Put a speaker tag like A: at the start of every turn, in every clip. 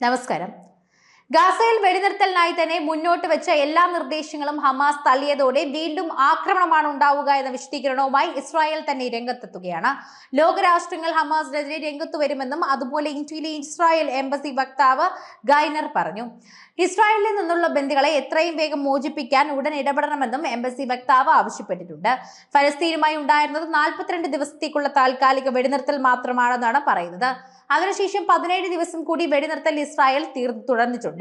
A: നമസ്കാരം. ഗാസയിൽ വെടിനിർത്തലിനായി തന്നെ മുന്നോട്ട് വെച്ച എല്ലാ നിർദ്ദേശങ്ങളും ഹമാസ് തള്ളിയതോടെ വീണ്ടും ആക്രമണമാണ് ഉണ്ടാവുക എന്ന വിശദീകരണവുമായി ഇസ്രായേൽ തന്നെ രംഗത്തെത്തുകയാണ്. ലോകരാഷ്ട്രങ്ങൾ ഹമാസിനെതിരെ രംഗത്ത് വരുമെന്നും അതുപോലെ ഇന്ത്യയിലെ ഇസ്രായേൽ എംബസി വക്താവ് ഗൈനർ പറഞ്ഞു. ഇസ്രായേലിൽ നിന്നുള്ള ബന്ദികളെ എത്രയും വേഗം മോചിപ്പിക്കാൻ ഉടൻ ഇടപെടണമെന്നും എംബസി വക്താവ് ആവശ്യപ്പെട്ടിട്ടുണ്ട്. ഫലസ്തീനുമായി ഉണ്ടായിരുന്നത് നാൽപ്പത്തിരണ്ട് ദിവസത്തേക്കുള്ള താൽക്കാലിക വെടിനിർത്തൽ മാത്രമാണെന്നാണ് പറയുന്നത്. അതിനുശേഷം പതിനേഴ് ദിവസം കൂടി വെടിനിർത്തൽ ഇസ്രായേൽ തീർന്നു തുടർന്നിട്ടുണ്ട്.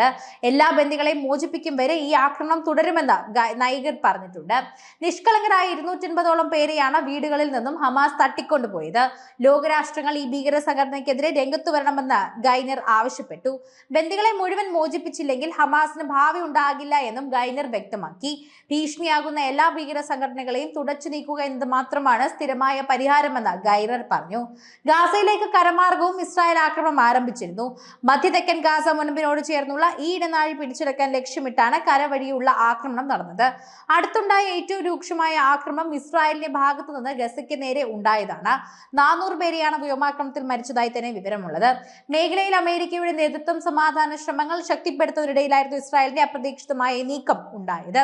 A: എല്ലാ ബന്ദികളെയും മോചിപ്പിക്കും വരെ ഈ ആക്രമണം തുടരുമെന്ന് നൈഗർ പറഞ്ഞിട്ടുണ്ട്. നിഷ്കളങ്കരായ ഇരുന്നൂറ്റൻപതോളം പേരെയാണ് വീടുകളിൽ നിന്നും ഹമാസ് തട്ടിക്കൊണ്ടുപോയത്. ലോകരാഷ്ട്രങ്ങൾ ഈ ഭീകര സംഘടനയ്ക്കെതിരെ രംഗത്തു വരണമെന്ന് ഗൈനർ ആവശ്യപ്പെട്ടു. ബന്ദികളെ മുഴുവൻ മോചിപ്പിച്ചില്ലെങ്കിൽ ഹമാസിന് ഭാവി ഉണ്ടാകില്ല എന്നും ഗൈനർ വ്യക്തമാക്കി. ഭീഷണിയാകുന്ന എല്ലാ ഭീകര സംഘടനകളെയും തുടച്ചു നീക്കുക എന്നത് മാത്രമാണ് സ്ഥിരമായ പരിഹാരമെന്ന് ഗൈനർ പറഞ്ഞു. ഗാസയിലേക്ക് കരമാർഗവും ഇസ്രായേൽ ആക്രമണം ആരംഭിച്ചിരുന്നു. മധ്യതെക്കൻ ഗാസ മുൻപിനോട് ചേർന്നുള്ള ഈ ഇടനാഴി പിടിച്ചെടുക്കാൻ ലക്ഷ്യമിട്ടാണ് കരവഴിയുള്ള ആക്രമണം നടന്നത്. അടുത്തുണ്ടായ ഏറ്റവും രൂക്ഷമായ ആക്രമണം ഇസ്രായേലിന്റെ ഭാഗത്തു നിന്ന് ഗസയ്ക്ക് നേരെ ഉണ്ടായതാണ്. നാനൂറ് പേരെയാണ് വ്യോമാക്രമണത്തിൽ മരിച്ചതായി തന്നെ വിവരമുള്ളത്. മേഖലയിൽ അമേരിക്കയുടെ നേതൃത്വം സമാധാന ശ്രമങ്ങൾ ശക്തിപ്പെടുത്തുന്നതിനിടയിലായിരുന്നു ഇസ്രായേലിന്റെ അപ്രതീക്ഷിതമായ നീക്കം ഉണ്ടായത്.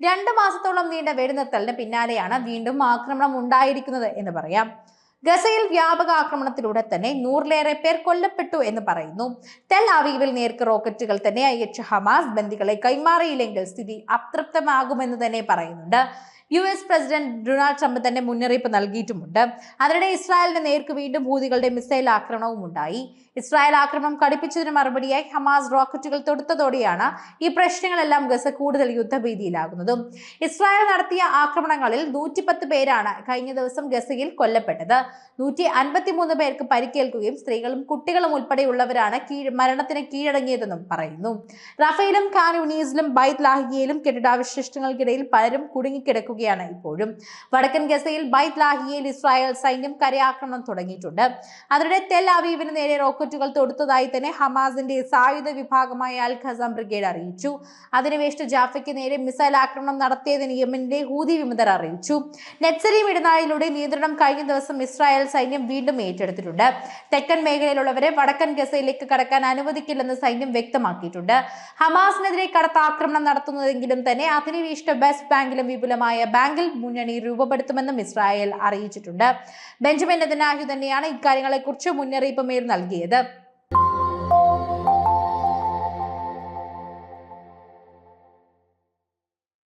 A: രണ്ട് മാസത്തോളം നീണ്ട വെടിനിർത്തലിന് പിന്നാലെയാണ് വീണ്ടും ആക്രമണം ഉണ്ടായിരിക്കുന്നത് എന്ന് പറയാം. ഗസയിൽ വ്യാപക ആക്രമണത്തിലൂടെ തന്നെ നൂറിലേറെ പേർ കൊല്ലപ്പെട്ടു എന്ന് പറയുന്നു. തെൽ അവീവിൽ നേർക്ക് റോക്കറ്റുകൾ തന്നെ അയച്ച ഹമാസ് ബന്ദികളെ കൈമാറിയില്ലെങ്കിൽ സ്ഥിതി അതൃപ്തമാകുമെന്ന് തന്നെ പറയുന്നുണ്ട്. U S president Donald Trump തന്നെ മുന്നറിയിപ്പ് നൽകിയിട്ടുമുണ്ട്. അതിനിടെ ഇസ്രായേലിന് നേർക്ക് വീണ്ടും ഭൂതികളുടെ മിസൈൽ ആക്രമണവും ഉണ്ടായി. ഇസ്രായേൽ ആക്രമണം കടുപ്പിച്ചതിന് മറുപടിയായി ഹമാസ് റോക്കറ്റുകൾ തൊടുത്തതോടെയാണ് ഈ പ്രശ്നങ്ങളെല്ലാം ഗസ കൂടുതൽ യുദ്ധഭീതിയിലാകുന്നതും. ഇസ്രായേൽ നടത്തിയ ആക്രമണങ്ങളിൽ നൂറ്റിപ്പത്ത് പേരാണ് കഴിഞ്ഞ ദിവസം ഗസയിൽ കൊല്ലപ്പെട്ടത്. നൂറ്റി അൻപത്തിമൂന്ന് പേർക്ക് പരിക്കേൽക്കുകയും സ്ത്രീകളും കുട്ടികളും ഉൾപ്പെടെയുള്ളവരാണ് മരണത്തിന് കീഴടങ്ങിയതെന്നും പറയുന്നു. റഫേലും ഖാൻ യുനീസിലും ബൈത്ത് ലാഹിയയിലും കെട്ടിടാവശിഷ്ടങ്ങൾക്കിടയിൽ പലരും കുടുങ്ങിക്കിടക്കുകയാണ് ഇപ്പോഴും. വടക്കൻ ഗസയിൽ ബൈത് ലാഹിയയിൽ ഇസ്രായേൽ സൈന്യം കരയാക്രമണം തുടങ്ങിയിട്ടുണ്ട്. അതിനിടെ തെൽ അവീവിന് നേരെ റോക്കറ്റുകൾ തൊടുത്തതായി തന്നെ ഹമാസിന്റെ സായുധ വിഭാഗമായ അൽ ഖസാം ബ്രിഗേഡ് അറിയിച്ചു. അധിനിവേശ ജാഫയ്ക്ക് നേരെ മിസൈൽ ആക്രമണം നടത്തിയതിന് യമനിലെ ഹൂതി വിമതർ അറിയിച്ചു. നെറ്റ്സരീം ഇടനാഴിയിലൂടെ നിയന്ത്രണം കഴിഞ്ഞ ദിവസം ഇസ്രായേൽ സൈന്യം വീണ്ടും ഏറ്റെടുത്തിട്ടുണ്ട്. തെക്കൻ മേഖലയിലുള്ളവരെ വടക്കൻ ഗസയിലേക്ക് കടക്കാൻ അനുവദിക്കില്ലെന്ന് സൈന്യം വ്യക്തമാക്കിയിട്ടുണ്ട്. ഹമാസിനെതിരെ കടത്ത ആക്രമണം നടത്തുന്നതെങ്കിലും തന്നെ അധിനിവേശ വെസ്റ്റ് ബാങ്കിലും വിപുലമായ ബാങ്കിൽ മുന്നണി രൂപപ്പെടുത്തുമെന്നും ഇസ്രായേൽ അറിയിച്ചിട്ടുണ്ട്. ബെഞ്ചമിൻ നെതന്യാഹു തന്നെയാണ് ഇക്കാര്യങ്ങളെക്കുറിച്ച് മുന്നറിയിപ്പ് മേൽ നൽകിയത്.